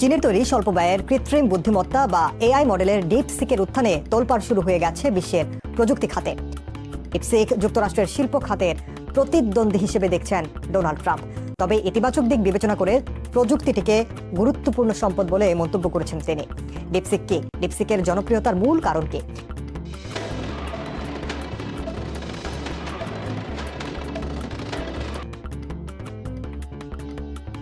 চীনের তৈরি স্বল্প ব্যয়ের কৃত্রিম বুদ্ধিমত্তা বা এআই মডেলের ডিপ সিকের উত্থানে তোলপাড় শুরু হয়ে গেছে বিশ্বের প্রযুক্তি খাতে। ডিপসিক যুক্তরাষ্ট্রের শিল্প খাতের প্রতিদ্বন্দ্বী হিসেবে দেখছেন ডোনাল্ড ট্রাম্প। তবে ইতিবাচক দিক বিবেচনা করে প্রযুক্তিটিকে গুরুত্বপূর্ণ সম্পদ বলে মন্তব্য করেছেন তিনি। ডিপসিক কি? ডিপসিকের জনপ্রিয়তার মূল কারণ কি?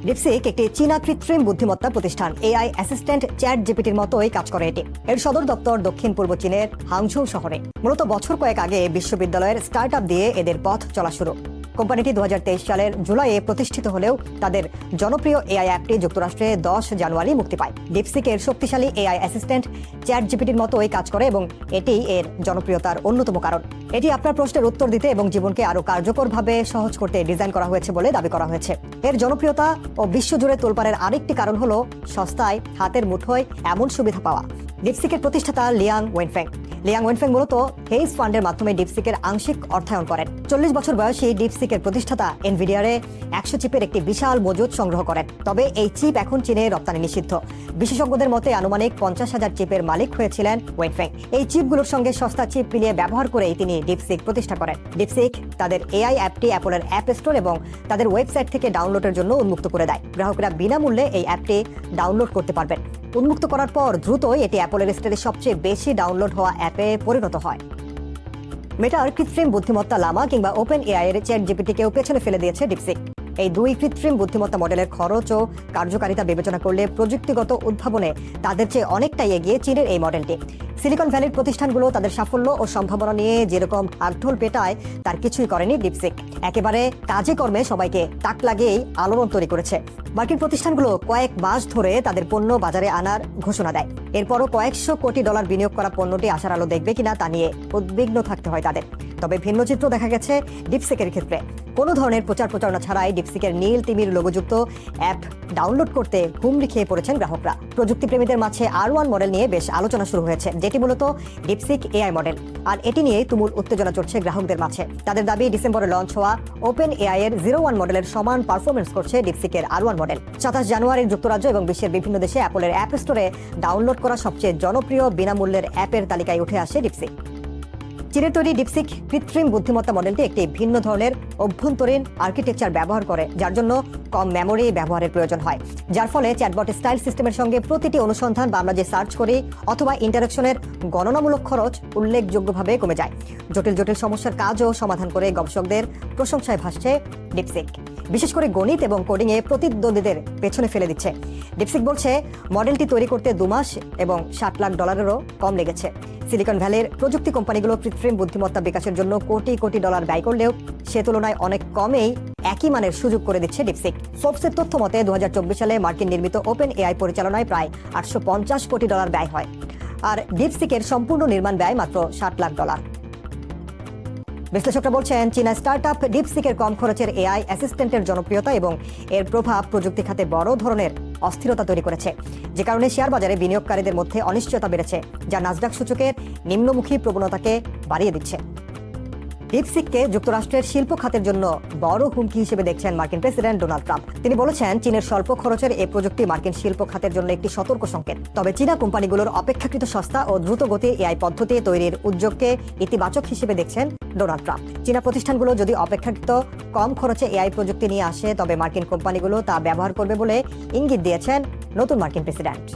ডিপসিক একটি চীনা কৃত্রিম বুদ্ধিমত্তা প্রতিষ্ঠান এআই অ্যাসিস্ট্যান্ট চ্যাট জিপিটির মতোই কাজ করে এটি। এর সদর দপ্তর দক্ষিণ পূর্ব চীনের হাংঝৌ শহরে। মূলত বছর কয়েক আগে বিশ্ববিদ্যালয়ের স্টার্ট দিয়ে এদের পথ চলা শুরু। কোম্পানিটি দু হাজার তেইশ সালের জুলাইয়ে প্রতিষ্ঠিত হলেও তাদের জনপ্রিয় এআই অ্যাপটি যুক্তরাষ্ট্রে দশ জানুয়ারি মুক্তি পায়। ডিপসিকের শক্তিশালী এআই অ্যাসিস্ট্যান্ট চ্যাট জিপিটির মতোই কাজ করে এবং এটি এর জনপ্রিয়তার অন্যতম কারণ। এটি আপনার প্রশ্নের উত্তর দিতে এবং জীবনকে আরও কার্যকরভাবে সহজ করতে ডিজাইন করা হয়েছে বলে দাবি করা হয়েছে। এর জনপ্রিয়তা ও বিশ্বজুড়ে তোলপাড়ের আরেকটি কারণ হল সস্তায় হাতের মুঠোয় এমন সুবিধা পাওয়া। ডিপসিকের প্রতিষ্ঠাতা লিয়াং ওয়েনফেং। লিয়াং ওয়েনফেং মূলত হেইজ ফান্ডের মাধ্যমে ডিপসিকের আংশিক অর্থায়ন করেন। চল্লিশ বছর বয়সী ডিপসিকের প্রতিষ্ঠাতা এনভিডিয়ারে একশো চিপের একটি বিশাল মজুদ সংগ্রহ করেন। তবে এই চিপ এখন চীনে রপ্তানি নিষিদ্ধ। বিশেষজ্ঞদের মতে, আনুমানিক পঞ্চাশ হাজার চিপের মালিক হয়েছিলেন ওয়েনফেং। এই চিপগুলোর সঙ্গে সস্তা চিপ মিলিয়ে ব্যবহার করেই তিনি ডিপসিক প্রতিষ্ঠা করেন। ডিপসিক তাদের এআই অ্যাপটি অ্যাপলের অ্যাপ স্টোর এবং তাদের ওয়েবসাইট থেকে ডাউনলোডের জন্য উন্মুক্ত করে দেয়। গ্রাহকরা বিনামূল্যে এই অ্যাপটি ডাউনলোড করতে পারবেন। উন্মুক্ত করার পর দ্রুতই এটি অ্যাপলের স্টোরে সবচেয়ে বেশি ডাউনলোড হওয়া অ্যাপে পরিণত হয়। মেটার কৃত্রিম বুদ্ধিমত্তা লামা কিংবা ওপেন এআই এর চ্যাট জিপিটিকেও পেছনে ফেলে দিয়েছে ডিপসিক এই দুই কৃত্রিম বুদ্ধিমত্তা মডেলের খরচ ও কার্যকারিতা বিবেচনা করলে প্রযুক্তিগত উদ্ভাবনে তাদের চেয়ে অনেকটাই এগিয়ে চীনের এই মডেলটি। সিলিকন ভ্যালির প্রতিষ্ঠানগুলো তাদের সাফল্য ও সম্ভাবনা নিয়ে যেরকম আগ্ঢোল পেটায়, তার কিছুই করেনি ডিপসিক একেবারে কাজে কর্মে সবাইকে তাক লাগিয়েই আলোড়ন তৈরি করেছে। মার্কিন প্রতিষ্ঠানগুলো কয়েক মাস ধরে তাদের পণ্য বাজারে আনার ঘোষণা দেয়। এরপরও কয়েকশো কোটি ডলার বিনিয়োগ করা পণ্যটি আসার আলো দেখবে কিনা তা নিয়ে উদ্বিগ্ন থাকতে হয় তাদের। তবে ভিন্ন চিত্র দেখা গেছে ডিপসিকের ক্ষেত্রে। কোনো ধরনের প্রচার প্রচারণা ছাড়াই ডিপসিকের নীল তিমির লোগোযুক্ত অ্যাপ ডাউনলোড করতে হুমড়ি খেয়ে পড়েছেন গ্রাহকরা। প্রযুক্তি প্রেমীদের মাঝে আর ওয়ান মডেল নিয়ে বেশ আলোচনা শুরু হয়েছে, যেটি মূলত ডিপসিক এআই মডেল আর এটি নিয়ে তুমুল উত্তেজনা চড়ছে গ্রাহকদের মাঝে। তাদের দাবি, ডিসেম্বরে লঞ্চ হওয়া ওপেন এআই এর জিরো ওয়ান মডেলের সমান পারফরমেন্স করছে ডিপসিকের আর ওয়ান মডেল সাতাশ জানুয়ারির যুক্তরাজ্য এবং বিশ্বের বিভিন্ন দেশে অ্যাপলের অ্যাপ স্টোরে ডাউনলোড করা সবচেয়ে জনপ্রিয় বিনামূল্যের অ্যাপের তালিকায় উঠে আসে ডিপসিক চীনের তৈরি ডিপসিক কৃত্রিম বুদ্ধিমত্তা মডেলটি একটি ভিন্ন ধরনের অভ্যন্তরীণ আর্কিটেকচার ব্যবহার করে, যার জন্য কম মেমোরি ব্যবহারের প্রয়োজন হয়। যার ফলে চ্যাটবট স্টাইল সিস্টেমের সঙ্গে প্রতিটি অনুসন্ধান বা আমরা যে সার্চ করি অথবা ইন্টারাকশনের গণনামূলক খরচ উল্লেখযোগ্যভাবে কমে যায়। জটিল জটিল সমস্যার কাজও সমাধান করে গবেষকদের প্রশংসায় ভাসছে ডিপসিক। বিশেষ করে গণিত এবং কোডিংয়ে প্রতিদ্বন্দ্বীদের পেছনে ফেলে দিচ্ছে। ডিপসিক বলছে মডেলটি তৈরি করতে দু মাস এবং ষাট লাখ ডলারেরও কম লেগেছে। সিলিকন ভ্যালির প্রযুক্তি কোম্পানিগুলো কৃত্রিম বুদ্ধিমত্তা বিকাশের জন্য কোটি কোটি ডলার ব্যয় করলেও সে তুলনায় অনেক কমেই একই মানের সুযোগ করে দিচ্ছে ডিপসিক ফোর্বসের তথ্য মতে দু সালে মার্কিন নির্মিত ওপেন এআই পরিচালনায় প্রায় আটশো পঞ্চাশ কোটি ডলার ব্যয় হয়, আর ডিপসিকের সম্পূর্ণ নির্মাণ ব্যয় মাত্র ষাট লাখ ডলার। বিশ্লেষকরা বলছেন, চীনা স্টার্টআপ ডিপসিকের কম খরচের এআই অ্যাসিস্ট্যান্টের জনপ্রিয়তা এবং এর প্রভাব প্রযুক্তি খাতে বড় ধরনের। অস্থিরতা তৈরি করেছে। যে কারণে শেয়ার বাজারে বিনিয়োগকারীদের মধ্যে অনিশ্চয়তা বেড়েছে, যা নাসডাক সূচকের নিম্নমুখী প্রবণতাকে বাড়িয়ে দিচ্ছে। ডিপসিককে যুক্তরাষ্ট্রের শিল্প খাতের জন্য বড় হুমকি হিসেবে দেখছেন মার্কিন প্রেসিডেন্ট ডোনাল্ড ট্রাম্প। তিনি বলেছেন, চীনের স্বল্প খরচের এই প্রযুক্তি মার্কিন শিল্প খাতের জন্য একটি সতর্ক সংকেত। তবে চীনা কোম্পানিগুলোর অপেক্ষাকৃত সস্তা ও দ্রুতগতি এআই পদ্ধতি তৈরির উদ্যোগকে ইতিবাচক হিসেবে দেখছেন ডোনাল্ড ট্রাম্প। চীনা প্রতিষ্ঠানগুলো যদি অপেক্ষাকৃত কম খরচে এআই প্রযুক্তি নিয়ে আসে, তবে মার্কিন কোম্পানিগুলো তা ব্যবহার করবে বলে ইঙ্গিত দিয়েছেন নতুন মার্কিন প্রেসিডেন্ট।